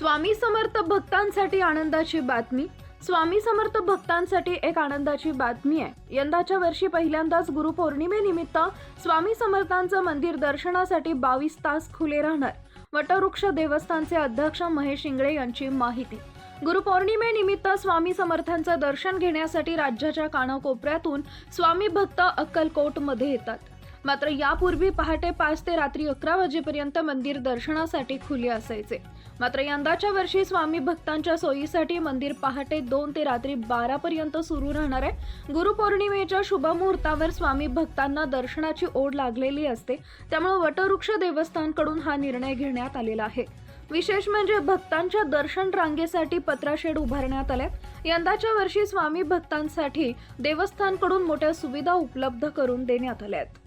स्वामी समर्थ भक्तांसाठी आनंदाची बातमी. स्वामी समर्थ भक्तांसाठी एक आनंदाची बातमी आहे. यंदाच्या वर्षी पहिल्यांदाच गुरुपौर्णिमेनिमित्त स्वामी समर्थांचं मंदिर दर्शनासाठी बावीस तास खुले राहणार. वटवृक्ष देवस्थानचे अध्यक्ष महेश इंगळे यांची माहिती. गुरुपौर्णिमेनिमित्त स्वामी समर्थांचं दर्शन घेण्यासाठी राज्याच्या कानाकोपऱ्यातून स्वामी भक्त अक्कलकोटमध्ये येतात. मात्र यापूर्वी पहाटे पाच ते रात्री अकरा वाजेपर्यंत मंदिर दर्शनासाठी खुले असायचे. मात्र यंदाच्या वर्षी स्वामी भक्तांच्या सोयीसाठी मंदिर पहाटे दोन ते रात्री बारा पर्यंत सुरू राहणार आहे. गुरुपौर्णिमेच्या शुभमुहूर्तावर स्वामी भक्तांना दर्शनाची ओढ लागलेली असते. त्यामुळे वटवृक्ष देवस्थानकडून हा निर्णय घेण्यात आलेला आहे. विशेष म्हणजे भक्तांच्या दर्शन रांगेसाठी पत्राशेड उभारण्यात आल्या. यंदाच्या वर्षी स्वामी भक्तांसाठी देवस्थानकडून मोठ्या सुविधा उपलब्ध करून देण्यात आल्या आहेत.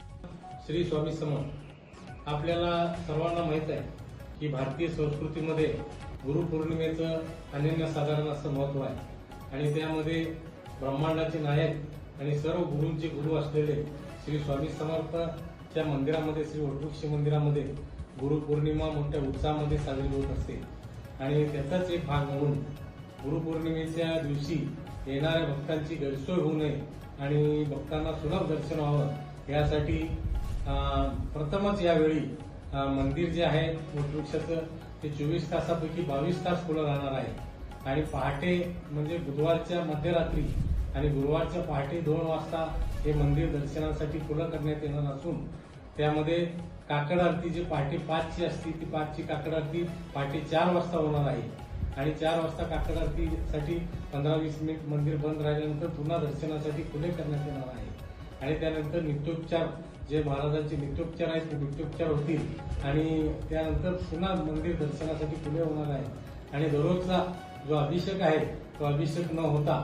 श्री स्वामी समर्थ. आपल्याला सर्वांना माहीत आहे की भारतीय संस्कृतीमध्ये गुरुपौर्णिमेचं अनन्यसाधारण असं महत्त्व आहे. आणि त्यामध्ये ब्रह्मांडाचे नायक आणि सर्व गुरूंचे गुरु असलेले श्री स्वामी समर्थच्या मंदिरामध्ये श्री वटवृक्ष मंदिरामध्ये गुरुपौर्णिमा मोठ्या उत्साहामध्ये साजरी होत असते. आणि त्याचाच एक भाग म्हणून गुरुपौर्णिमेच्या दिवशी येणाऱ्या भक्तांची गैरसोय होऊ नये आणि भक्तांना सुलभ दर्शन व्हावं यासाठी प्रथमच यावेळी मंदिर जे आहे वटवृक्षाचं ते चोवीस तासापैकी बावीस तास खुलं राहणार आहे. आणि पहाटे म्हणजे बुधवारच्या मध्यरात्री आणि गुरुवारच्या पहाटे दोन वाजता हे मंदिर दर्शनासाठी खुलं करण्यात येणार असून त्यामध्ये काकड आरती जी पहाटे पाचची असती ती पाचची काकड आरती पहाटे चार वाजता होणार आहे. आणि चार वाजता काकड आरतीसाठी पंधरा वीस मिनिट मंदिर बंद राहिल्यानंतर पुन्हा दर्शनासाठी खुले करण्यात येणार आहे. आणि त्यानंतर नित्योपचार जे महाराजांचे नित्योपचार आहेत ते नित्योपचार होतील. आणि त्यानंतर पुन्हा मंदिर दर्शनासाठी पुढे होणार आहे. आणि दररोजचा जो अभिषेक आहे तो अभिषेक न होता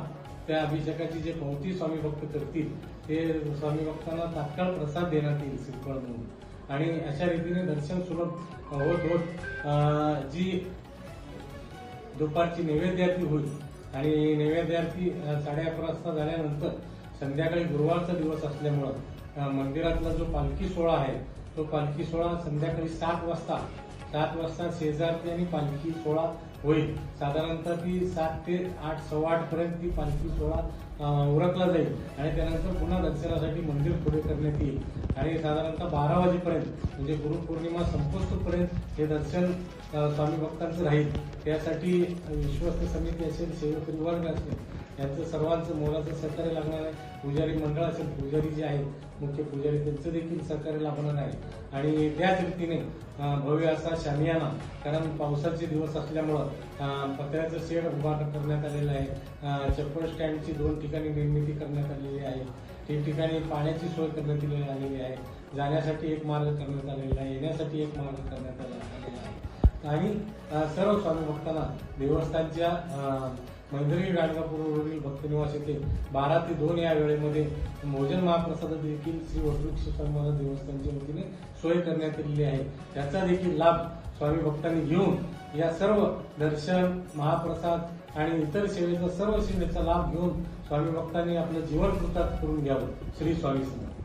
त्या अभिषेकाची जे पावती स्वामी भक्त करतील ते स्वामी भक्तांना तात्काळ प्रसाद देण्यात येईल श्रीफळ म्हणून. आणि अशा रीतीने दर्शन सुलभ होत होत जी दुपारची नैवेद्यार्थी होईल आणि नैवेद्यार्थी साडे अकरा वाजता झाल्यानंतर संध्याकाळी गुरुवारचा दिवस असल्यामुळं मंदिरातला जो पालखी सोहळा आहे तो पालखी सोहळा संध्याकाळी सात वाजता सात वाजता शेजारती आणि पालखी सोहळा होईल. साधारणतः ती सात ते आठ सव्वा आठ पर्यंत ती पालखी सोहळा उरकला जाईल. आणि त्यानंतर पुन्हा दर्शनासाठी मंदिर पुढे करण्यात येईल. आणि साधारणतः बारा वाजेपर्यंत म्हणजे गुरुपौर्णिमा संपोस्तोपर्यंत हे दर्शन स्वामी भक्तांचं राहील. त्यासाठी विश्वस्त समिती असेल सेवक वर्ग असेल यांचं सर्वांचं मोलाचं सहकार्य लागणार आहे. पुजारी मंडळ असेल पुजारी जे आहेत मुख्य पुजारी त्यांचं देखील सहकार्य लाभणार आहे. आणि त्याच रीतीने भव्य असा शामियाना कारण पावसाचे दिवस असल्यामुळं पत्र्याचं शेड उभा करण्यात आलेलं आहे. चप्पल स्टँडची दोन ठिकाणी निर्मिती करण्यात आलेली आहे. ठिकठिकाणी पाण्याची सोय करण्यात आलेली- आलेली आहे. जाण्यासाठी एक मार्ग करण्यात आलेला आहे येण्यासाठी एक मार्ग करण्यात आलेला आहे. आणि सर्व स्वामी भक्तांना देवस्थानच्या अ, गाणगापूर रोडील भक्तनिवास येथे बारा ते दोन या वेळेमध्ये भोजन महाप्रसाद देखील श्री वटवृक्ष स्वामी देवस्थानच्या वतीने सोय करण्यात आलेली आहे. त्याचा देखील लाभ स्वामी भक्तांनी घेऊन या सर्व दर्शन महाप्रसाद आणि इतर सेवेचा सर्व सेवेचा लाभ घेऊन स्वामी भक्तांनी आपलं जीवन कृतात करून घ्यावं. श्री स्वामी समर्थ.